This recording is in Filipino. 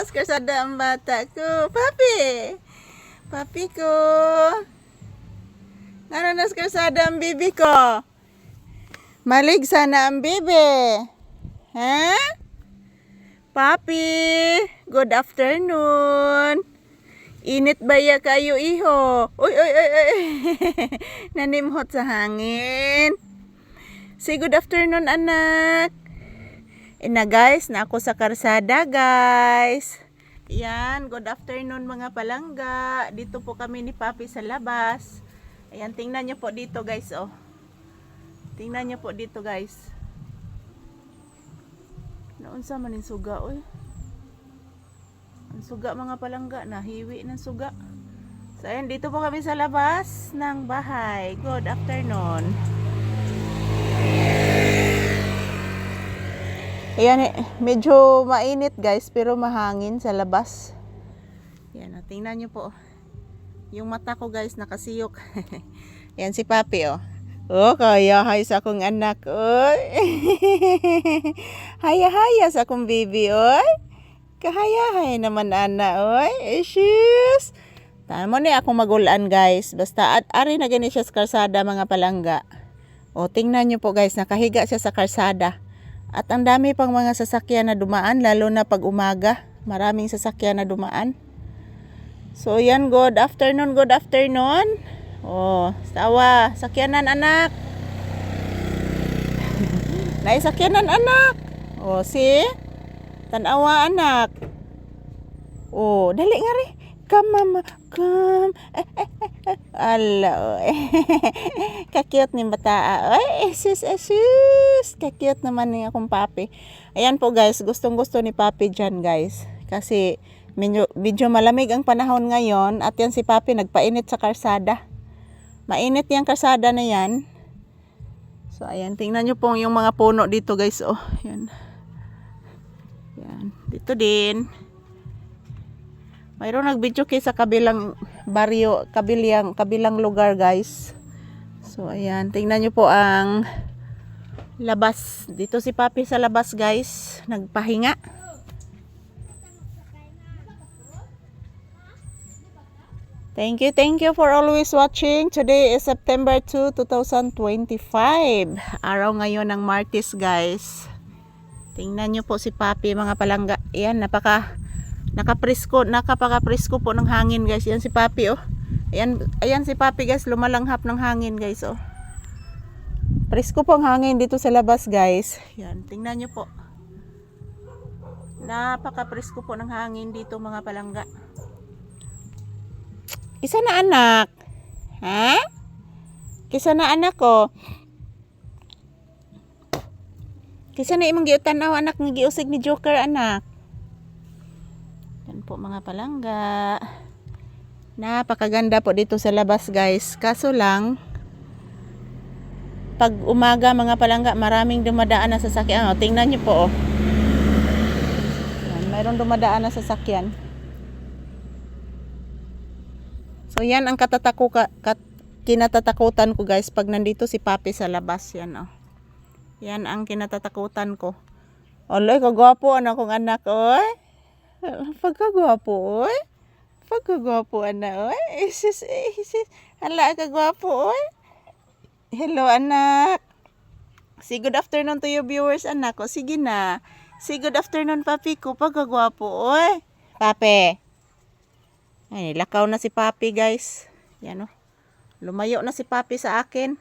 nas karsada ang bata ko. Papi! Papi ko! Ngano nas karsada ang bibi ko? Malig sana ang bibi. Ha? Papi! Good afternoon! Init ba ya kayo iho? Uy, uy, uy, uy! Nanimhot sa hangin. Say good afternoon, anak. Na guys, na ako sa karsada guys. Yan, good afternoon mga palangga. Dito po kami ni Papi sa labas. Ayan, tingnan nyo po dito guys, oh. Tingnan nyo po dito guys. Naunsa man yung suga, oy. Ang suga mga palangga, nahiwi ng suga. So ayan, dito po kami sa labas ng bahay. Good afternoon. Ayan, eh, medyo mainit guys, pero mahangin sa labas. Yan, oh, tingnan nyo po. Yung mata ko guys, nakasiyok. Yan si Papi, oh. Oh, kaya hay sa akong anak, oy. Haya-haya sa akong baby, oy. Kahayahay naman, ana, oy. Issues. Tama ni akong magulan, guys. Basta, at ari na gani siya sa karsada, mga palangga. O, tingnan nyo po, guys, nakahiga siya sa karsada. At ang dami pang mga sasakyan na dumaan, lalo na pag umaga. Maraming sasakyan na dumaan. So, yan, good afternoon, good afternoon. Oh, sawa, sakyanan anak. Naisakyanan anak. Oh, si Tanawa anak. Oh, dali nga rin. Come mama, come. Eh, eh, eh, eh. Ala, oy. Kakyot ni bata. Ay, sus, sus. Kakyot naman ni akong papi. Ayan po guys, gustong gusto ni papi dyan guys. Kasi medyo, medyo malamig ang panahon ngayon at yan si papi nagpainit sa karsada. Mainit yung karsada na yan. So ayan, tingnan nyo po yung mga puno dito guys. Oh, yan. Yan, dito din. Mayroon nag-video kay sa kabilang baryo, kabilang, kabilang lugar guys. So ayan, tingnan nyo po ang labas. Dito si Papi sa labas guys, nagpahinga. Thank you, thank you for always watching. Today is September 2, 2025. Araw ngayon ng Martis guys. Tingnan nyo po si Papi mga palangga. Ayan, napaka nakapresko, nakapaka-presko po ng hangin guys. Yan si Papi oh. Ayan, ayan si Papi guys, lumalanghap ng hangin guys oh. Presko po ang hangin dito sa labas guys. Yan, tingnan nyo po. Napaka-presko po ng hangin dito mga palangga. Isa na anak. Ha? Kisa na anak ko. Kisa na imong giutanaw anak nga giusig ni Joker anak. Yan po mga palangga. Napakaganda po dito sa labas guys. Kaso lang, pag umaga mga palangga, maraming dumadaan na sasakyan. Oh, tingnan nyo po oh. Yan, mayroong dumadaan na sasakyan. So yan ang katatako ka, kat, kinatatakutan ko guys pag nandito si Papi sa labas yan oh. Yan ang kinatatakutan ko. Oloy, kagwapo anak kong anak, oy. Pagkagwapo, oy. Pagkagwapo anak, oy. Isis, isis. Hala, kagwapo, oy. Hello, anak. Say good afternoon to your viewers, anak ko. Sige na. Say good afternoon, papi ko. Pagkagwapo, oy. Papi. Ay, lakaw na si papi, guys. Yan, oh. Lumayo na si papi sa akin.